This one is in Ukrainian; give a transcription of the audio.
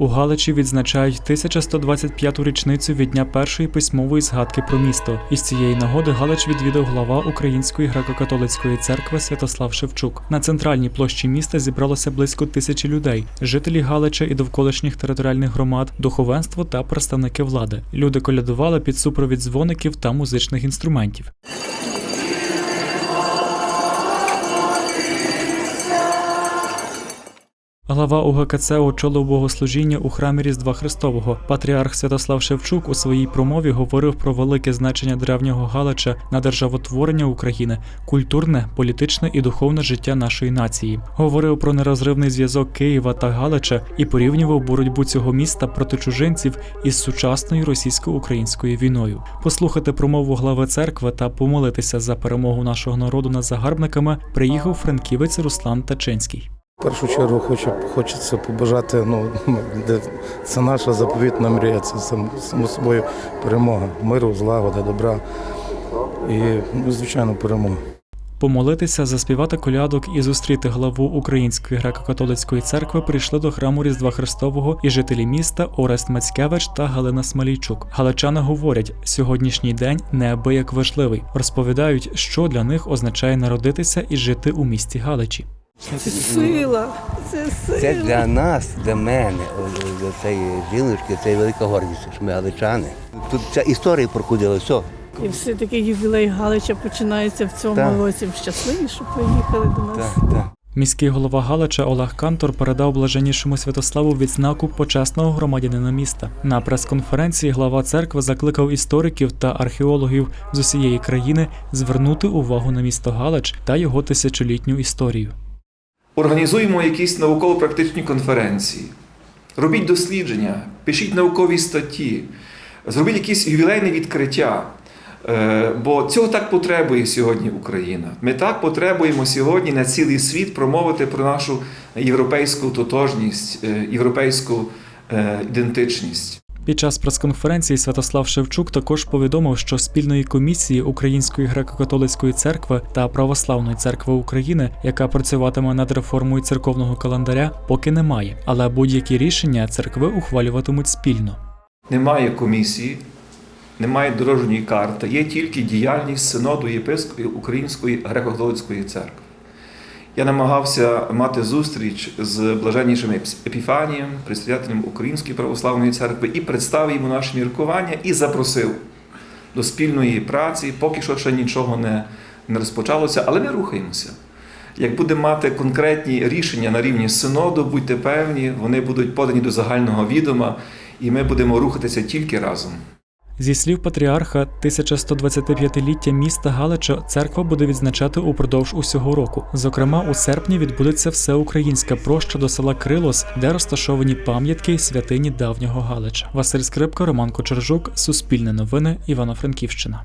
У Галичі відзначають 1125-ту річницю від дня першої письмової згадки про місто. Із цієї нагоди Галич відвідав глава Української греко-католицької церкви Святослав Шевчук. На центральній площі міста зібралося близько тисячі людей, жителі Галича і довколишніх територіальних громад, духовенство та представники влади. Люди колядували під супровід дзвоників та музичних інструментів. Глава УГКЦ очолив богослужіння у храмі Різдва Христового. Патріарх Святослав Шевчук у своїй промові говорив про велике значення древнього Галича на державотворення України, культурне, політичне і духовне життя нашої нації. Говорив про нерозривний зв'язок Києва та Галича і порівнював боротьбу цього міста проти чужинців із сучасною російсько-українською війною. Послухати промову глави церкви та помолитися за перемогу нашого народу над загарбниками приїхав франківець Руслан Тачинський. В першу чергу хочу, хочеться побажати, ну, це наша заповітна мрія, це сам, само собою перемога, миру, злагоди, добра і, ну, звичайно, перемога. Помолитися, заспівати колядок і зустріти главу Української греко-католицької церкви прийшли до храму Різдва Христового і жителі міста Орест Мацькевич та Галина Смалійчук. Галичани говорять, сьогоднішній день неабияк важливий. Розповідають, що для них означає народитися і жити у місті Галичі. Це сила, це сила. Це для нас, для мене, для цієї жіночки, це велика гордість, що ми галичани. Тут ця історія проходила, все. І все-таки ювілей Галича починається в цьому Так. році. Щасливі, що приїхали до нас. Так, так. Міський голова Галича Олег Кантор передав блаженнішому Святославу відзнаку почесного громадянина міста. На прес-конференції глава церкви закликав істориків та археологів з усієї країни звернути увагу на місто Галич та його тисячолітню історію. Організуємо якісь науково-практичні конференції, робіть дослідження, пишіть наукові статті, зробіть якісь ювілейне відкриття. Е, Бо цього так потребує сьогодні Україна. Ми так потребуємо сьогодні на цілий світ промовити про нашу європейську тотожність, е, європейську е, ідентичність. Під час прес-конференції Святослав Шевчук також повідомив, що спільної комісії Української греко-католицької церкви та Православної церкви України, яка працюватиме над реформою церковного календаря, поки немає, але будь-які рішення церкви ухвалюватимуть спільно. Немає комісії, немає дорожньої карти, є тільки діяльність синоду єпископів Української греко-католицької церкви. Я намагався мати зустріч з блаженнішим Епіфанієм, предстоятелем Української православної церкви, і представив йому наші міркування і запросив до спільної праці. Поки що ще нічого не, не розпочалося, але ми рухаємося. Як будемо мати конкретні рішення на рівні синоду, будьте певні, вони будуть подані до загального відома, і ми будемо рухатися тільки разом. Зі слів патріарха, 1125-ліття міста Галича церква буде відзначати упродовж усього року. Зокрема, у серпні відбудеться всеукраїнська проща до села Крилос, де розташовані пам'ятки святині давнього Галича. Василь Скрипка, Роман Кочержук, Суспільне новини, Івано-Франківщина.